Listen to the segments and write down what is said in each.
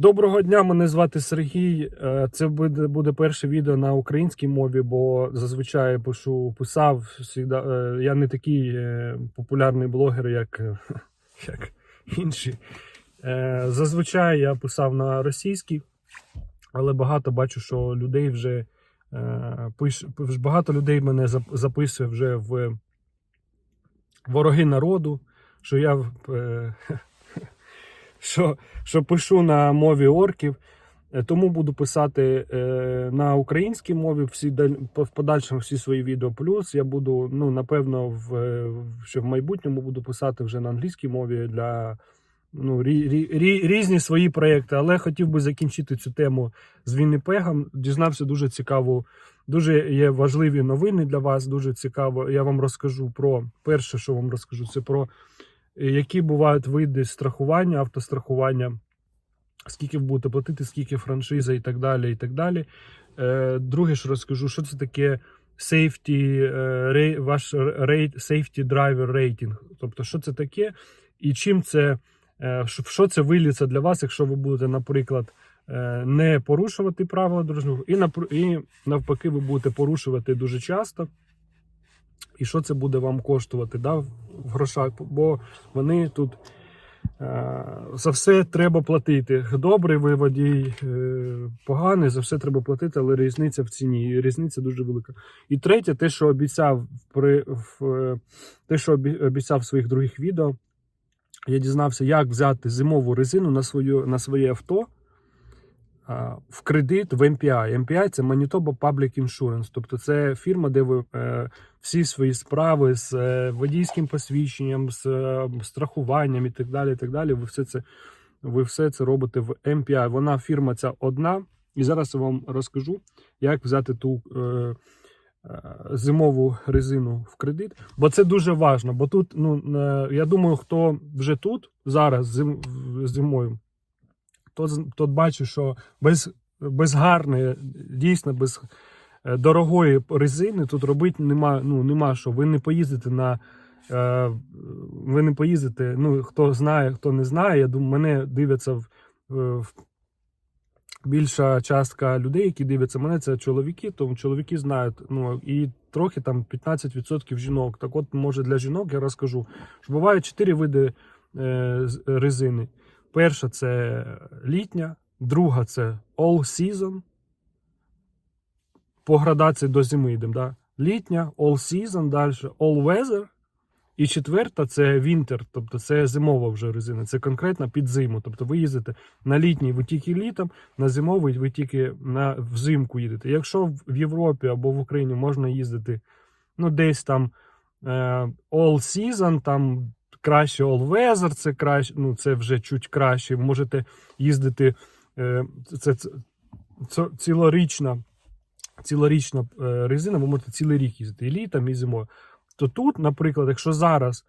Доброго дня, мене звати Сергій. Е, Це буде, буде перше відео на українській мові, бо зазвичай пишу, писав всігда, е, Я не такий е, популярний блогер, як, як інші. Зазвичай я писав на російській, але багато бачу, що людей вже пиш, багато людей мене записує вже в вороги народу, що я що, що пишу на мові орків. Е, Тому буду писати е, на українській мові всі в подальшому всі свої відео. Плюс я буду, ну напевно, в, е, в- ще в майбутньому буду писати вже на англійській мові для ну, рі, рі, рі, різні свої проекти. Але хотів би закінчити цю тему з Вінніпегом. Дізнався дуже цікаву, дуже є важливі новини для вас. Дуже цікаво. Я вам розкажу про перше, що вам розкажу, це про які бувають види страхування, автострахування, скільки ви будете платити, скільки франшиза і так далі. і так далі. Е, Друге, що розкажу, що це таке safety, е, ваш safety driver rating. Тобто, що це таке, і чим це, е, що- це виліться для вас, якщо ви будете, наприклад, е, не порушувати правила дорожнього і, і навпаки, ви будете порушувати дуже часто. І що це буде вам коштувати да, в грошах? Бо вони тут е, за все треба платити. Добрий ви водій, е, поганий, за все треба платити, але різниця в ціні. І різниця дуже велика. І третє, те, що обіцяв при в, е, те, що обіцяв в своїх других відео, я дізнався, як взяти зимову резину на свою на своє авто в кредит в MPI. MPI – це Manitoba Public Insurance, тобто це фірма, де ви е, всі свої справи з е, водійським посвідченням, з е, страхуванням і так далі. І так далі. Ви все це ви все це робите в MPI. Вона фірма ця одна. І зараз я вам розкажу, як взяти ту е, зимову резину в кредит. Бо це дуже важливо. Бо тут, ну я думаю, хто вже тут зараз зим, зимою, тот, тот бачить, що без, без гарної, дійсно без е, дорогої резини тут робити нема, ну, нема що. Ви не поїздите на. е, Ви не поїздите. Ну, хто знає, хто не знає. Я думаю, мене дивляться в, е, в більша частка людей, які дивляться мене, це чоловіки, тому чоловіки знають. Ну і трохи там 15% жінок. Так от, може, для жінок я розкажу, що буває чотири види е, резини. Перша це літня, друга це all season. По градації до зими йдемо. Да? Літня, all season, далі all weather. І четверта це winter, тобто це зимова вже резина. Це конкретно під зиму. Тобто ви їздите на літній, ви тільки літом, на зимовий ви тільки на взимку їдете. Якщо в- в Європі або в Україні можна їздити ну, десь там е, all season, там краще Allweather, це краще, ну це вже чуть краще. Ви можете їздити е, це, це, це цілорічна, цілорічна е, резина, ви можете цілий рік їздити і літом, і зимою. То тут, наприклад, якщо зараз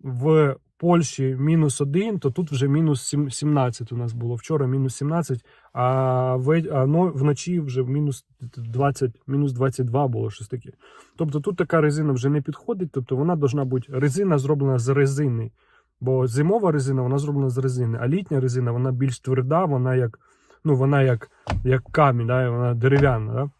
в Польщі мінус 1, то тут вже мінус 17 у нас було. Вчора мінус 17, а, но- вночі вже мінус 20, мінус 22 було щось таке. Тобто тут така резина вже не підходить, тобто вона должна бути резина зроблена з резини. Бо зимова резина вона зроблена з резини, а літня резина вона більш тверда, вона як, ну, вона як, як камінь, да, вона дерев'яна. Да?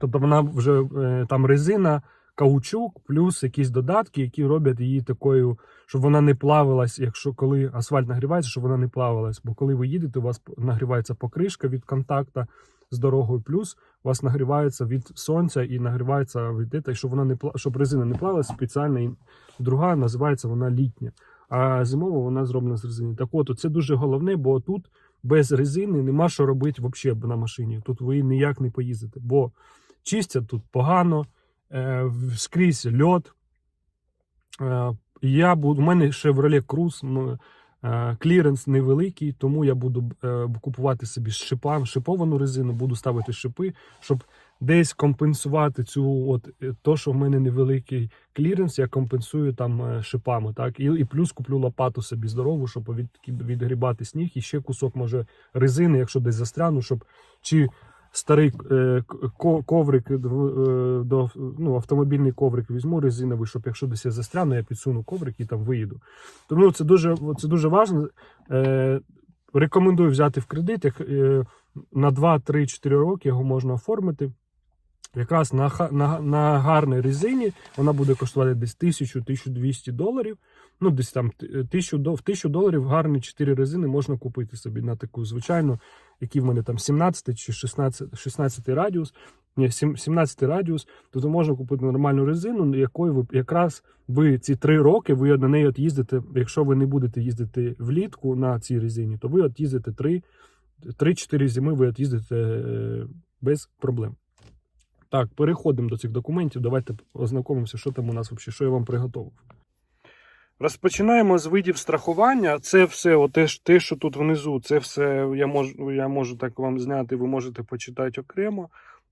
Тобто вона вже е, там резина, каучук, плюс якісь додатки, які роблять її такою, щоб вона не плавилась, якщо коли асфальт нагрівається, щоб вона не плавилась. Бо коли ви їдете, у вас нагрівається покришка від контакту з дорогою, плюс у вас нагрівається від сонця і нагрівається від і щоб вона не щоб резина не плавилась, спеціальна і друга називається вона літня. А зимова вона зроблена з резини. Так от, це дуже головне, бо тут без резини нема що робити взагалі на машині. Тут ви ніяк не поїздите, бо чистять тут погано, скрізь льот. Е, я буду, у мене Chevrolet Cruze, е, кліренс невеликий, тому я буду е, купувати собі шипа, шиповану резину, буду ставити шипи, щоб десь компенсувати цю, от е, то, що в мене невеликий кліренс, я компенсую там е, шипами. Так? І, і плюс куплю лопату собі здорову, щоб від, відгрібати сніг, і ще кусок може резини, якщо десь застряну, щоб чи старий е, ко- коврик е, до ну, автомобільний коврик візьму резиновий, щоб якщо десь я застряну, я підсуну коврик і там виїду. Тому це дуже це дуже важливо. Е, рекомендую взяти в кредит. Як, е, на 2-3-4 роки його можна оформити. Якраз на, на, на гарній резині вона буде коштувати десь 1000-1200 доларів. Ну, десь там т- 1000, до- в 1000 доларів гарні 4 резини можна купити собі на таку звичайну, які в мене там 17 чи 16, 16 радіус. Ні, 17 радіус, то то можна купити нормальну резину, якою ви якраз ви ці 3 роки ви на неї от їздите. Якщо ви не будете їздити влітку на цій резині, то ви от їздите 3 3-4 зими, ви їздите е, без проблем. Так, переходимо до цих документів. Давайте ознакомимося, що там у нас взагалі, що я вам приготував. Розпочинаємо з видів страхування. Це все, о, те, ж- те, що тут внизу, це все я можу, я можу так вам зняти, ви можете почитати окремо,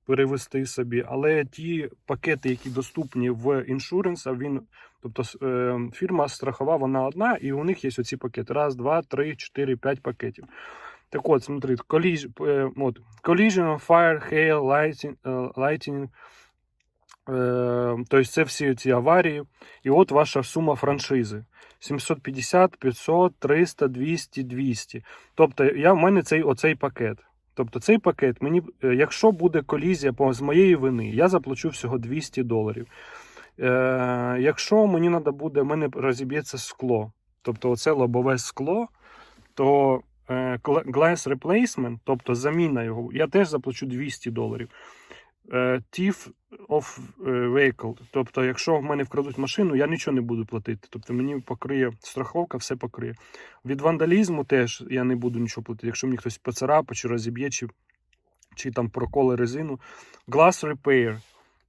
перевести собі. Але ті пакети, які доступні в іншуренс, він, тобто е, фірма страхова, вона одна, і у них є оці пакети. Раз, два, три, чотири, п'ять пакетів. Так от, смотрите, collision, е, collision, fire, hail, lighting, lightning, е, тобто це всі ці аварії. І от ваша сума франшизи. 750, 500, 300, 200, 200. Тобто, я, в мене цей, оцей пакет. Тобто цей пакет, мені, е, якщо буде колізія з моєї вини, я заплачу всього 200 доларів. Е, якщо мені треба буде, в мене розіб'ється скло, тобто оце лобове скло, то е, glass replacement, тобто заміна його, я теж заплачу 200 доларів. Of е, vehicle, тобто, якщо в мене вкрадуть машину, я нічого не буду платити. Тобто мені покриє страховка, все покриє. Від вандалізму теж я не буду нічого платити. Якщо мені хтось поцарапає, чи розіб'є, чи, чи там проколе резину. Glass repair,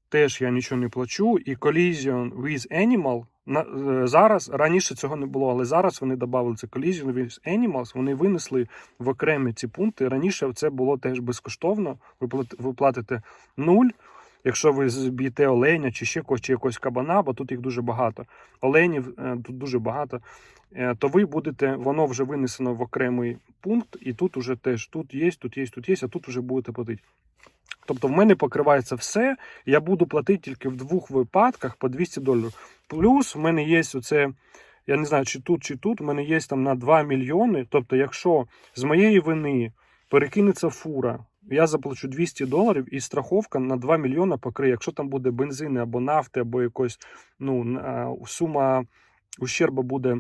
теж я нічого не плачу. І collision with animal. Е, зараз раніше цього не було, але зараз вони додали це collision with animals. Вони винесли в окремі ці пункти. Раніше це було теж безкоштовно. Ви плат- ви платите нуль. Якщо ви зб'єте оленя чи ще когось, чи якогось кабана, бо тут їх дуже багато. Оленів е, тут дуже багато, е, то ви будете, воно вже винесено в окремий пункт, і тут уже теж тут є, тут є, тут є, а тут вже будете платити. Тобто в мене покривається все, я буду платити тільки в двох випадках по 200 доларів. Плюс в мене є оце, я не знаю, чи тут, чи тут, в мене є там на 2 мільйони. Тобто, якщо з моєї вини перекинеться фура, я заплачу 200 доларів і страховка на 2 мільйони покриє. Якщо там буде бензини або нафти, або якось ну, сума ущерба буде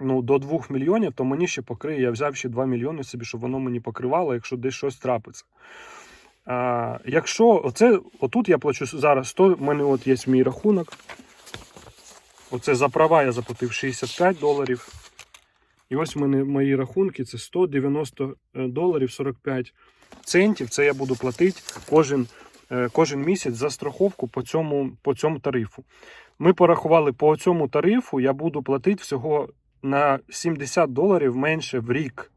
ну, до 2 мільйонів, то мені ще покриє. Я взяв ще 2 мільйони собі, щоб воно мені покривало, якщо десь щось трапиться. А, якщо оце, отут я плачу зараз 100, в мене от є мій рахунок. Оце за права я заплатив 65 доларів. І ось в мене мої рахунки це 190 доларів 45 центів. Це я буду платити кожен, е, кожен місяць за страховку по цьому, по цьому тарифу. Ми порахували по цьому тарифу, я буду платити всього на 70 доларів менше в рік.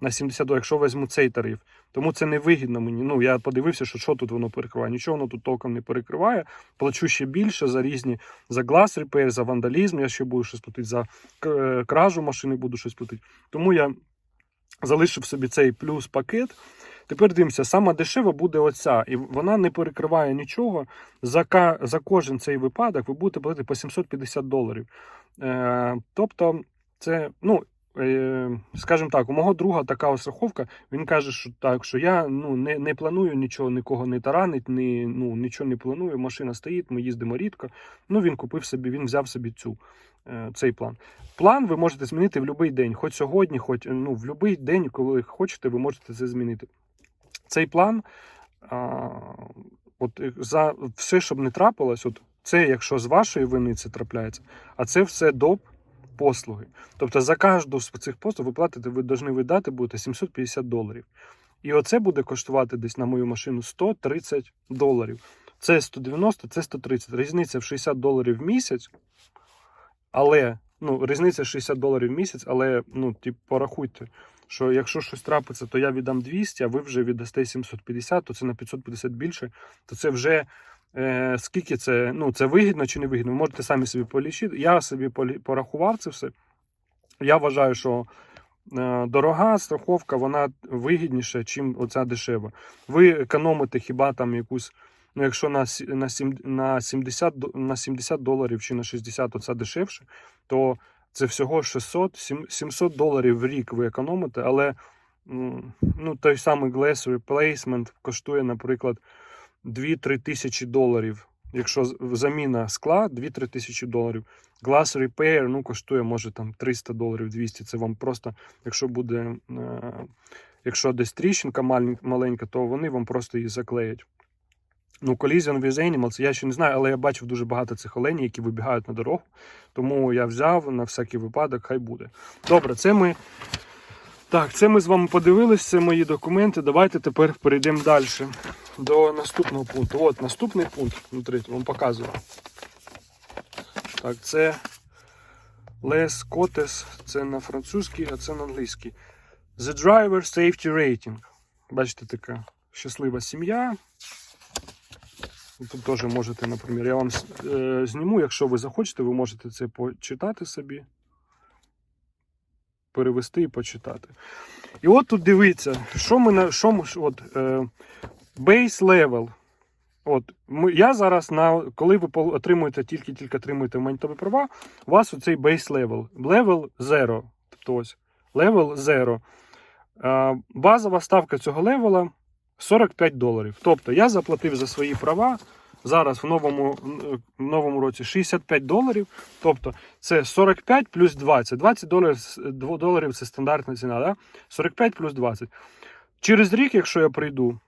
На 70 доларів, якщо візьму цей тариф. Тому це не вигідно мені. Ну, я подивився, що, що тут воно перекриває. Нічого воно тут толком не перекриває. Плачу ще більше за різні за глас репейр, за вандалізм. Я ще буду щось платити, за кражу машини буду щось платити. Тому я залишив собі цей плюс пакет. Тепер дивимося, сама дешева буде оця, і вона не перекриває нічого. За, ка- за кожен цей випадок ви будете платити по 750 доларів. Е, тобто, це, ну, е, скажімо так, у мого друга така ось страховка, він каже, що так, що я ну, не, не планую нічого, нікого не таранить, ні, ну, нічого не планую. Машина стоїть, ми їздимо рідко. Ну, він купив собі, він взяв собі цю, е, цей план. План ви можете змінити в будь-який день, хоч сьогодні, хоч ну, в будь-який день, коли хочете, ви можете це змінити. Цей план, а, от е, за все, щоб не трапилось, от це, якщо з вашої вини це трапляється, а це все доп послуги. Тобто за кожну з цих послуг ви платите, ви повинні видати будете 750 доларів. І оце буде коштувати десь на мою машину 130 доларів. Це 190, це 130. Різниця в 60 доларів в місяць. Але ну, різниця 60 доларів в місяць, але ну, типу, порахуйте, що якщо щось трапиться, то я віддам 200, а ви вже віддасте 750, то це на 550 більше, то це вже е, скільки це, ну, це вигідно чи не вигідно. Ви можете самі собі полічити. Я собі порахував це все. Я вважаю, що е, дорога страховка, вона вигідніша, ніж оця дешева. Ви економите хіба там якусь. Ну, якщо на, на, 70, на 70 доларів чи на 60 оце дешевше, то це всього 600 700 доларів в рік ви економите, але ну, той самий Glass Replacement коштує, наприклад, 2-3 тисячі доларів. Якщо заміна скла 2-3 тисячі доларів. Glass Repair ну, коштує, може, там 300 доларів, 200. Це вам просто, якщо буде, е, якщо десь тріщинка маленька, то вони вам просто її заклеять. Ну, Collision with Animals, я ще не знаю, але я бачив дуже багато цих оленів, які вибігають на дорогу. Тому я взяв на всякий випадок, хай буде. Добре, це ми. Так, це ми з вами подивилися, це мої документи. Давайте тепер перейдемо далі до наступного пункту. От наступний пункт, смотрите, вам показую. Так, це Les Cotes, це на французький, а це на англійський. The Driver Safety Rating. Бачите, така щаслива сім'я. Тут теж можете, наприклад, я вам е, зніму, якщо ви захочете, ви можете це почитати собі. Перевести і почитати. І от тут дивіться, що ми на що ми от, е, base level. От, ми, я зараз на коли ви отримуєте тільки-тільки отримуєте монітові права, у вас оцей base level. Level 0. Тобто ось level 0. Е, базова ставка цього левела 45 доларів. Тобто я заплатив за свої права зараз в новому, в новому році 65 доларів. Тобто це 45 плюс 20. 20 доларів, доларів це стандартна ціна. Да? 45 плюс 20. Через рік, якщо я прийду,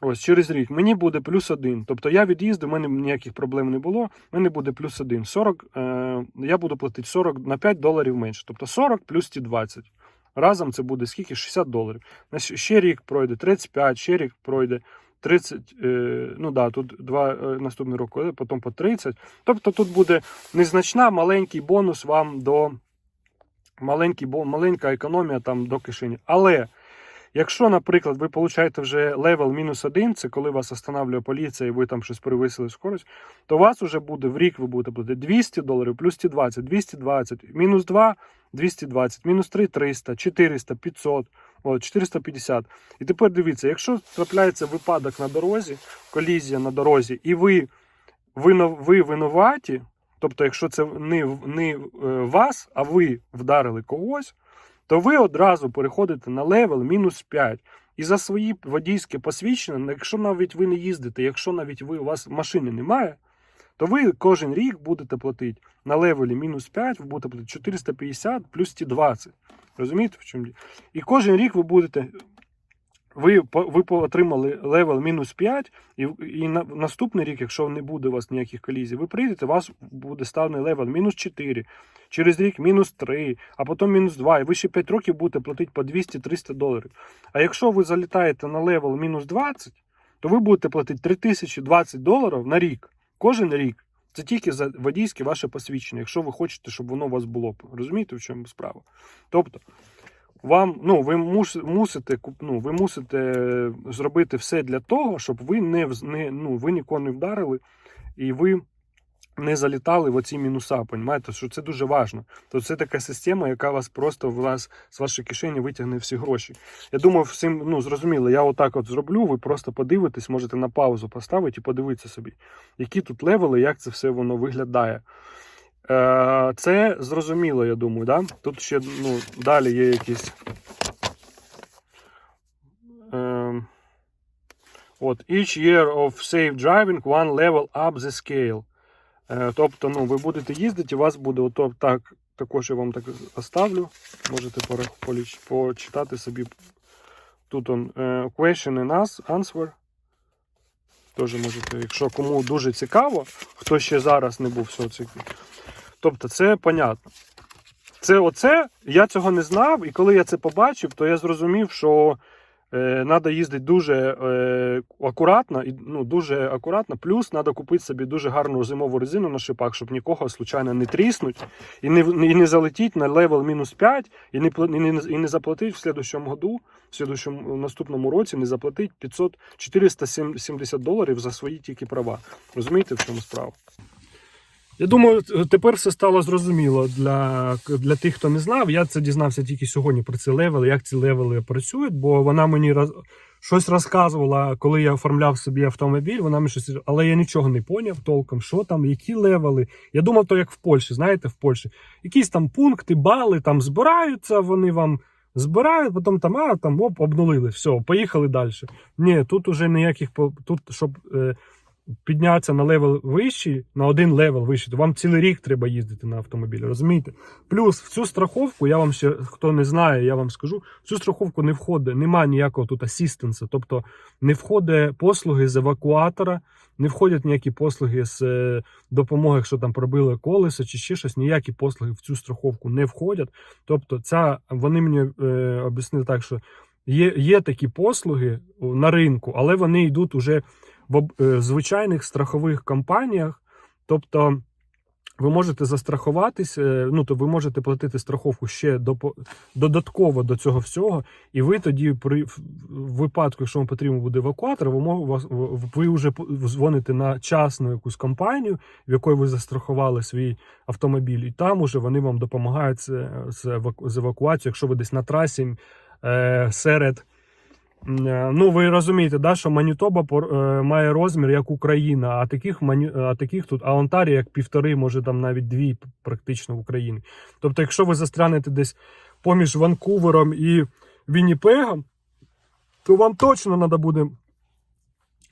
ось через рік, мені буде плюс 1. Тобто я від'їздив, у мене ніяких проблем не було. в мене буде плюс 1. 40, е, я буду платити 40 на 5 доларів менше. Тобто 40 плюс ті 20. Разом це буде скільки? 60 доларів. Ще рік пройде 35, ще рік пройде 30, е, ну да, тут два е, наступний рок, е, потім по 30. Тобто тут буде незначна, маленький бонус вам до маленький, маленька економія там до кишені. Але якщо, наприклад, ви получаєте вже левел мінус 1, це коли вас останавлює поліція і ви там щось перевисили скорость, то у вас вже буде в рік ви будете платити 200 доларів плюс ті 20, 220, мінус 2 220, мінус 3 300, 400, 500, от, 450. І тепер дивіться, якщо трапляється випадок на дорозі, колізія на дорозі, і ви, вино- ви винуваті, тобто, якщо це не, не е, вас, а ви вдарили когось, то ви одразу переходите на левел мінус 5. І за свої водійське посвідчення, якщо навіть ви не їздите, якщо навіть ви, у вас машини немає, то ви кожен рік будете платити на левелі мінус 5, ви будете платити 450 плюс ті 20. Розумієте, в чому? І кожен рік ви будете. Ви, ви отримали левел мінус 5, і, і на, наступний рік, якщо не буде у вас ніяких колізій, ви прийдете, у вас буде ставлений левел мінус 4, через рік мінус 3, а потім мінус 2, і ви ще 5 років будете платити по 200-300 доларів. А якщо ви залітаєте на левел мінус 20, то ви будете платити 3020 доларів на рік. Кожен рік. Це тільки за водійське ваше посвідчення, якщо ви хочете, щоб воно у вас було. Розумієте, в чому справа? Тобто, вам, ну, ви мус, мусите, ну, ви мусите зробити все для того, щоб ви не, не, ну, ви нікого не вдарили і ви не залітали в оці мінуса. Понімаєте, що це дуже важливо. То це така система, яка вас просто вас з вашої кишені витягне всі гроші. Я думаю, всім ну, зрозуміло, я отак от зроблю, ви просто подивитесь, можете на паузу поставити і подивитися собі, які тут левели, як це все воно виглядає. Е, Це зрозуміло, я думаю, да? Тут ще ну, далі є якісь. Е, От, each year of safe driving, one level up the scale. Е, Тобто, ну, ви будете їздити, у вас буде ото так, також я вам так оставлю. Можете почитати собі. Тут он е, question and answer. Теж можете, якщо кому дуже цікаво, хто ще зараз не був в соцсеті. Тобто, це понятно. Це оце, я цього не знав, і коли я це побачив, то я зрозумів, що треба їздити дуже е, акуратно, і, ну, дуже акуратно. Плюс треба купити собі дуже гарну зимову резину на шипах, щоб нікого случайно не тріснуть і не, і не залетіть на левел мінус 5, і не, і не, і не заплатити в слідущому году, в слідущому в наступному році не заплатити 500 470 доларів за свої тільки права. Розумієте, в чому справа? Я думаю, тепер все стало зрозуміло для, для тих, хто не знав. Я це дізнався тільки сьогодні про ці левели, як ці левели працюють, бо вона мені роз, щось розказувала, коли я оформляв собі автомобіль. Вона мені щось, але я нічого не поняв толком, що там, які левели. Я думав, то як в Польщі, знаєте, в Польщі. Якісь там пункти, бали там збираються, вони вам збирають, потім там, а там оп, обнулили, все, поїхали далі. Ні, тут уже ніяких тут, щоб е, піднятися на левел вищий, на один левел вищий, то вам цілий рік треба їздити на автомобілі, розумієте? Плюс в цю страховку, я вам ще хто не знає, я вам скажу, в цю страховку не входить, немає ніякого тут асістенса, тобто не входить послуги з евакуатора, не входять ніякі послуги з е, допомоги, якщо там пробили колесо чи ще щось, ніякі послуги в цю страховку не входять. Тобто, ця вони мені е, об'яснили так, що є, є такі послуги на ринку, але вони йдуть уже в е, звичайних страхових компаніях. Тобто ви можете застрахуватись, е, ну то ви можете платити страховку ще допо- додатково до цього всього, і ви тоді, при випадку, якщо вам потрібен буде евакуатор, ви мо- ви вже дзвоните на частну якусь компанію, в якої ви застрахували свій автомобіль, і там уже вони вам допомагають з, з, евакуацією, якщо ви десь на трасі е, серед. Е, Ну, ви розумієте, да, що Манітоба е, має розмір як Україна, а таких мані- а таких тут, а Онтарія як півтори, може там навіть дві практично в Україні. Тобто, якщо ви застрянете десь поміж Ванкувером і Вінніпегом, то вам точно треба буде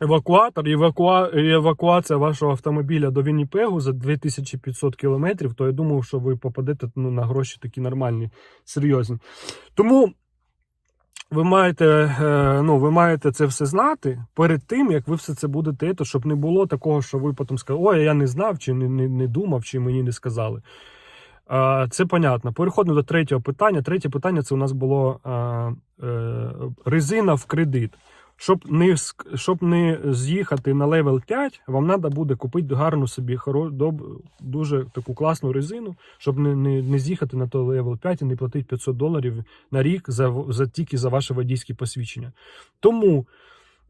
евакуатор евакуа... евакуація вашого автомобіля до Вінніпегу за 2500 кілометрів, то я думаю, що ви попадете ну, на гроші такі нормальні, серйозні. Тому ви маєте, е, ну, ви маєте це все знати перед тим, як ви все це будете, то, щоб не було такого, що ви потім сказали, ой, я не знав, чи не, не, не думав, чи мені не сказали. Це понятно. Переходимо до третього питання. Третє питання це у нас було е, резина в кредит. Щоб не, щоб не з'їхати на левел 5, вам треба буде купити гарну собі хоро, дуже таку класну резину, щоб не, не, не з'їхати на той левел 5 і не платити 500 доларів на рік за, за тільки за ваше водійське посвідчення. Тому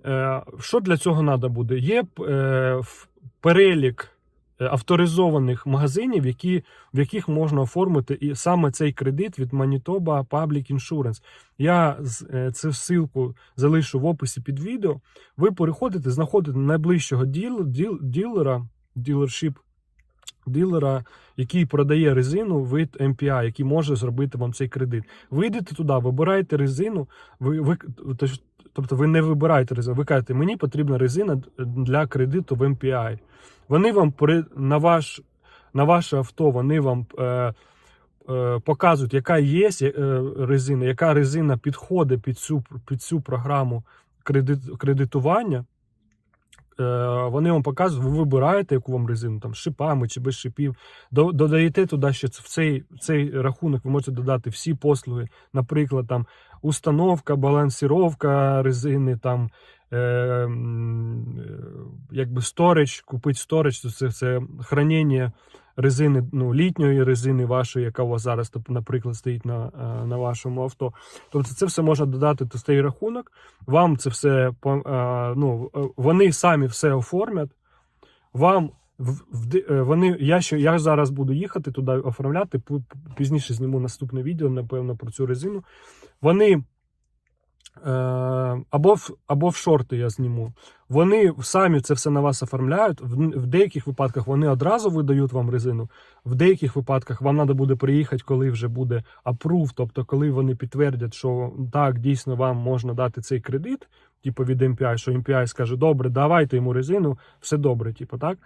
е, що для цього треба буде? Є е, перелік авторизованих магазинів, які, в яких можна оформити і саме цей кредит від Manitoba Public Insurance. Я е, цю ссылку залишу в описі під відео. Ви переходите, знаходите найближчого діл, діл, ділера, ділершіп дилера, який продає резину від MPI, який може зробити вам цей кредит. Ви йдете туди, вибираєте резину, ви, ви, тобто ви не вибираєте резину, ви кажете, мені потрібна резина для кредиту в MPI. Вони вам при- на, ваш, на ваше авто, вони вам е, е, показують, яка є е, резина, яка резина підходить під цю, під цю програму кредит, кредитування. Е, Вони вам показують, ви вибираєте, яку вам резину, там, шипами чи без шипів. Додаєте туди ще в цей, цей рахунок, ви можете додати всі послуги, наприклад, там установка, балансіровка резини, там е, е, якби сторич, купити сторич, то це, це хранення резини, ну, літньої резини вашої, яка у вас зараз, наприклад, стоїть на, е, на вашому авто. Тобто це все можна додати до цей рахунок. Вам це все е, ну, вони самі все оформлять. Вам в, в, е, вони, я, ще, я зараз буду їхати туди оформляти. Пізніше зніму наступне відео, напевно, про цю резину. Вони е, або, в, або в шорти я зніму. Вони самі це все на вас оформляють. В, в деяких випадках вони одразу видають вам резину. В деяких випадках вам треба буде приїхати, коли вже буде апрув, тобто коли вони підтвердять, що так, дійсно вам можна дати цей кредит, типу від MPI, що MPI скаже, добре, давайте йому резину, все добре, типу, так.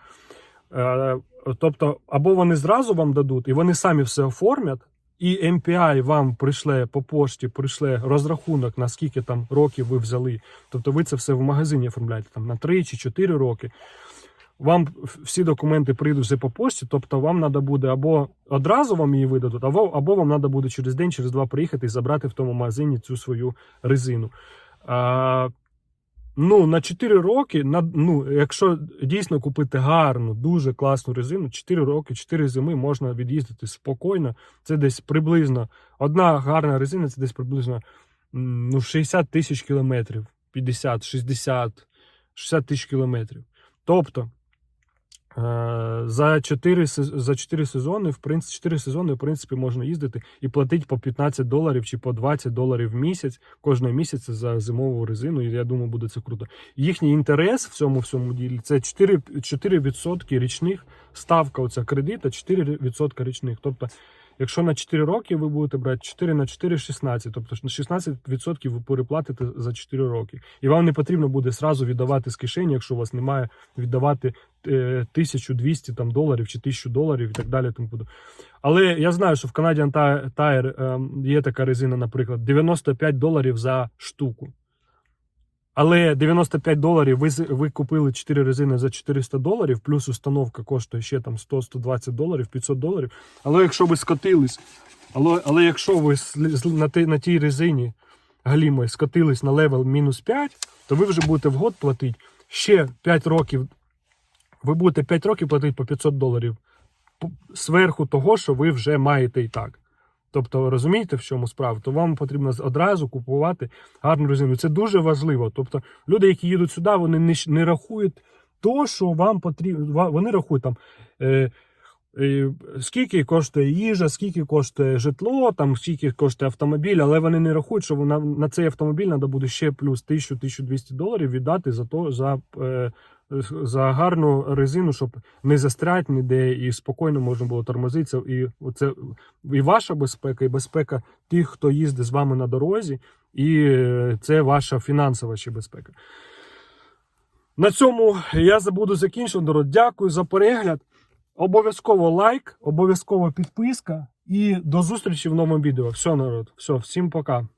Е, тобто, або вони зразу вам дадуть, і вони самі все оформлять, і MPI вам прийшле по пошті, прийшле розрахунок, на скільки там років ви взяли. Тобто ви це все в магазині оформляєте там на 3 чи 4 роки. Вам всі документи прийдуть вже по пошті, тобто вам треба буде або одразу вам її видадуть, або, або вам треба буде через день, через два приїхати і забрати в тому магазині цю свою резину. А, ну, на 4 роки, на, ну, якщо дійсно купити гарну, дуже класну резину, 4 роки, 4 зими можна від'їздити спокійно. Це десь приблизно одна гарна резина, це десь приблизно ну, 60 тисяч кілометрів, 50, 60, 60 тисяч кілометрів. Тобто, За 4, за 4 сезони, в принципі, 4 сезони, в принципі, можна їздити і платити по 15 доларів чи по 20 доларів в місяць кожного місяця за зимову резину. І я думаю, буде це круто. Їхній інтерес в цьому всьому ділі це 4%, 4% річних ставка оця кредита, 4% річних. Тобто, якщо на 4 роки ви будете брати 4 на 4 16, тобто на 16% ви переплатите за 4 роки. І вам не потрібно буде сразу віддавати з кишені, якщо у вас немає віддавати е, 1200 там, доларів чи 1000 доларів і так далі. Тому подобне. Але я знаю, що в Canadian Tire ем, є така резина, наприклад, 95 доларів за штуку. Але 95 доларів ви, ви купили 4 резини за 400 доларів, плюс установка коштує ще там 100-120 доларів, 500 доларів. Але якщо ви скотились, але, але якщо ви на, тій- на тій резині галімої скотились на левел мінус 5, то ви вже будете в год платити ще 5 років. Ви будете 5 років платити по 500 доларів зверху того, що ви вже маєте і так. Тобто, розумієте, в чому справа? То вам потрібно одразу купувати гарну резину. Це дуже важливо. Тобто, люди, які їдуть сюди, вони не, не рахують то, що вам потрібно. Вони рахують там. Е, е, Скільки коштує їжа, скільки коштує житло, там скільки коштує автомобіль, але вони не рахують, що на, на цей автомобіль треба буде ще плюс 1000-1200 доларів віддати за то за, е, за гарну резину, щоб не застрять ніде і спокійно можна було тормозитися. І це і ваша безпека, і безпека тих, хто їздить з вами на дорозі, і е, це ваша фінансова ще безпека. На цьому я забуду закінчувати. Дякую за перегляд. Обов'язково лайк, обов'язково підписка і до зустрічі в новому відео. Все, народ. Все, всім пока.